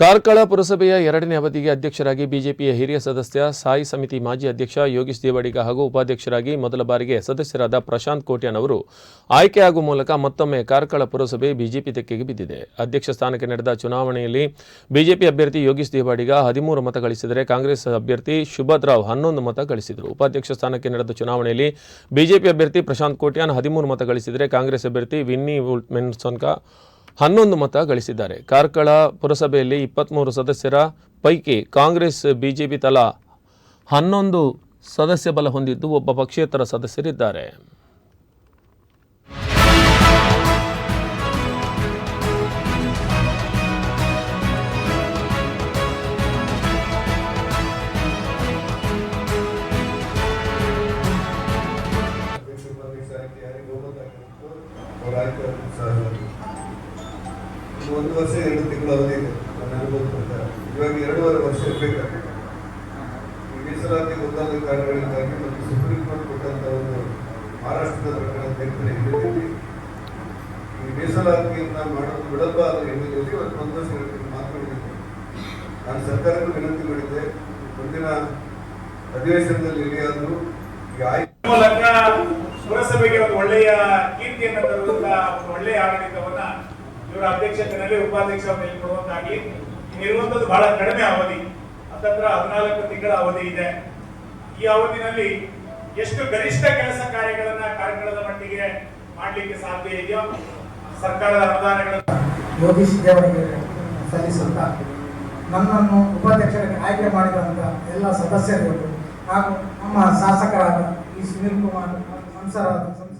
ಕಾರ್ಕಳ ಪುರಸಭೆಯ ಎರಡನೇ ಅವಧಿಗೆ ಅಧ್ಯಕ್ಷರಾಗಿ ಬಿಜೆಪಿಯ ಹಿರಿಯ ಸದಸ್ಯ, ಸಾಯಿ ಸಮಿತಿ ಮಾಜಿ ಅಧ್ಯಕ್ಷ ಯೋಗೀಶ್ ದೇವಾಡಿಗ ಹಾಗೂ ಉಪಾಧ್ಯಕ್ಷರಾಗಿ ಮೊದಲ ಬಾರಿಗೆ ಸದಸ್ಯರಾದ ಪ್ರಶಾಂತ್ ಕೋಟ್ಯಾನ್ ಅವರು ಆಯ್ಕೆಯಾಗುವ ಮೂಲಕ ಮತ್ತೊಮ್ಮೆ ಕಾರ್ಕಳ ಪುರಸಭೆ ಬಿಜೆಪಿ ತೆಕ್ಕೆಗೆ ಬಿದ್ದಿದೆ. ಅಧ್ಯಕ್ಷ ಸ್ಥಾನಕ್ಕೆ ನಡೆದ ಚುನಾವಣೆಯಲ್ಲಿ ಬಿಜೆಪಿ ಅಭ್ಯರ್ಥಿ ಯೋಗೀಶ್ ದೇವಾಡಿಗ ಹದಿಮೂರು ಮತ ಗಳಿಸಿದರೆ ಕಾಂಗ್ರೆಸ್ ಅಭ್ಯರ್ಥಿ ಶುಭದ್ರಾವ್ ಹನ್ನೊಂದು ಮತ ಗಳಿಸಿದರು. ಉಪಾಧ್ಯಕ್ಷ ಸ್ಥಾನಕ್ಕೆ ನಡೆದ ಚುನಾವಣೆಯಲ್ಲಿ ಬಿಜೆಪಿ ಅಭ್ಯರ್ಥಿ ಪ್ರಶಾಂತ್ ಕೋಟ್ಯಾನ್ ಹದಿಮೂರು ಮತ ಗಳಿಸಿದರೆ ಕಾಂಗ್ರೆಸ್ ಅಭ್ಯರ್ಥಿ ವಿನ್ನಿ ಮೆನ್ಸೊನ್ಕ ಹನ್ನೊಂದು ಮತ ಗಳಿಸಿದ್ದಾರೆ. ಕಾರ್ಕಳ ಪುರಸಭೆಯಲ್ಲಿ ಇಪ್ಪತ್ತ್ಮೂರು ಸದಸ್ಯರ ಪೈಕಿ ಕಾಂಗ್ರೆಸ್, ಬಿಜೆಪಿ ತಲಾ ಹನ್ನೊಂದು ಸದಸ್ಯ ಬಲ ಹೊಂದಿದ್ದು ಒಬ್ಬ ಪಕ್ಷೇತರ ಸದಸ್ಯರಿದ್ದಾರೆ. ಒಂದು ವರ್ಷ ಎರಡು ತಿಂಗಳ ಅವಧಿ ಇದೆ ನನ್ನ ಅನುಭವದ ಇವಾಗ ಎರಡೂವರೆ ವರ್ಷ ಇರಬೇಕಾಗುತ್ತೆ ಈ ಮೀಸಲಾತಿ ಗೊತ್ತಾದ ಕಾರಣಗಳಿಂದಾಗಿ ಮತ್ತು ಸುಪ್ರೀಂ ಕೋರ್ಟ್ ಕೊಟ್ಟಂತ ಒಂದು ಮಹಾರಾಷ್ಟ್ರದ ಪ್ರಕರಣ ತೀರ್ಪಿನ ಹಿನ್ನೆಲೆಯಲ್ಲಿ ಈ ಮೀಸಲಾತಿಯನ್ನ ಮಾಡೋದು ಬಿಡಬಾರದು ಹಿನ್ನೆಲೆಯಲ್ಲಿ ಇವತ್ತು ಒಂದು ವರ್ಷ ಎರಡು ಮಾತನಾಡಿದ್ದೀನಿ ನಾನು ಸರ್ಕಾರಕ್ಕೂ ವಿನಂತಿ ಮಾಡಿದ್ದೆ, ಮುಂದಿನ ಅಧಿವೇಶನದಲ್ಲಿ ಆಯ್ಕೆ ಮೂಲಕ ಪುರಸಭೆಗೆ ಒಂದು ಒಳ್ಳೆಯ ಕೀರ್ತಿಯನ್ನು ತರುವಂತಹ ಒಂದು ಒಳ್ಳೆಯ ಆಡಳಿತವನ್ನ ಇವರ ಅಧ್ಯಕ್ಷತೆಯಲ್ಲಿ ಉಪಾಧ್ಯಕ್ಷ ಕೊಡುವಂತಾಗಿ ಇರುವಂತದ್ದು ಬಹಳ ಕಡಿಮೆ ಅವಧಿ, ಹತ್ತತ್ರ ಹದಿನಾಲ್ಕು ತಿಂಗಳ ಅವಧಿ ಇದೆ. ಈ ಅವಧಿನಲ್ಲಿ ಎಷ್ಟು ಗರಿಷ್ಠ ಕೆಲಸ ಕಾರ್ಯಗಳನ್ನ ಕಾರ್ಯಕ್ರಮದ ಮಟ್ಟಿಗೆ ಮಾಡಲಿಕ್ಕೆ ಸಾಧ್ಯ ಇದೆಯೋ, ಸರ್ಕಾರದ ಅನುದಾನಗಳ ಯೋಗೀಶ್ ದೇವರಿಗೆ ಸಲ್ಲಿಸುತ್ತಾ ನನ್ನನ್ನು ಉಪಾಧ್ಯಕ್ಷರಿಗೆ ಆಯ್ಕೆ ಮಾಡಿದಂತ ಎಲ್ಲ ಸದಸ್ಯರು, ಹಾಗೂ ನಮ್ಮ ಶಾಸಕರಾದ ಈ ಸುನೀಲ್ ಕುಮಾರ್ ಸಂಸರಾದ